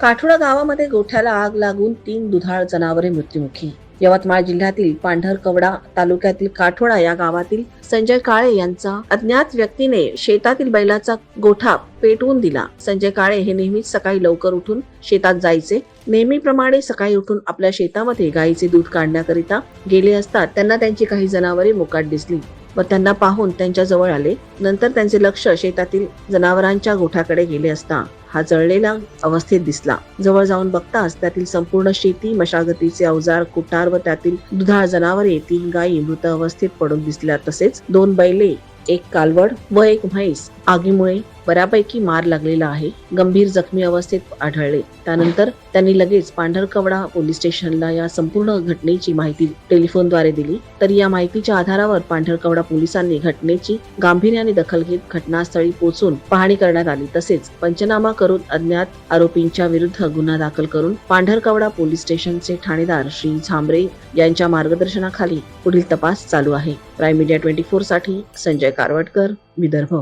काठोडा गावामध्ये गोठ्याला आग लागून तीन दुधाळ जनावरे मृत्युमुखी. यवतमाळ जिल्ह्यातील पांढरकवडा तालुक्यातील काठोडा या गावातील संजय काळे यांचा अज्ञात व्यक्तीने शेतातील बैलाचा गोठा पेटवून दिला. संजय काळे हे नेहमीच सकाळी लवकर उठून शेतात जायचे. नेहमीप्रमाणे सकाळी उठून आपल्या शेतामध्ये गायीचे दूध काढण्याकरिता गेले असता त्यांना त्यांची काही जनावरे मोकाट दिसली. व त्यांना पाहून त्यांच्याजवळ आले. नंतर त्यांचे लक्ष शेतातील जनावरांच्या गोठ्याकडे गेले असता हा जळलेला अवस्थेत दिसला. जवळ जाऊन बघताच त्यातील संपूर्ण शेती मशागतीचे अवजार कुटार व त्यातील दुधाळ जनावरे तीन गायी मृत अवस्थेत पडून दिसल्या. तसेच दोन बैले एक कालवड व एक म्हैस आगीमुळे बऱ्यापैकी मार लागलेला आहे. गंभीर जखमी अवस्थेत आढळले. त्यानंतर त्यांनी लगेच पांढरकवडा पोलीस स्टेशनला या संपूर्ण घटनेची माहिती टेलिफोनद्वारे दिली. तर या माहितीच्या आधारावर पांढरकवडा पोलिसांनी घटनेची गांभीर्याने दखल घेत घटनास्थळी पोहोचून पाहणी करण्यात आली. तसेच पंचनामा करून अज्ञात आरोपींच्या विरुद्ध गुन्हा दाखल करून पांढरकवडा पोलीस स्टेशनचे ठाणेदार श्री झांबरे यांच्या मार्गदर्शनाखाली पुढील तपास चालू आहे. प्राईम मीडिया ट्वेंटी फोरसाठी संजय कारवटकर विदर्भ.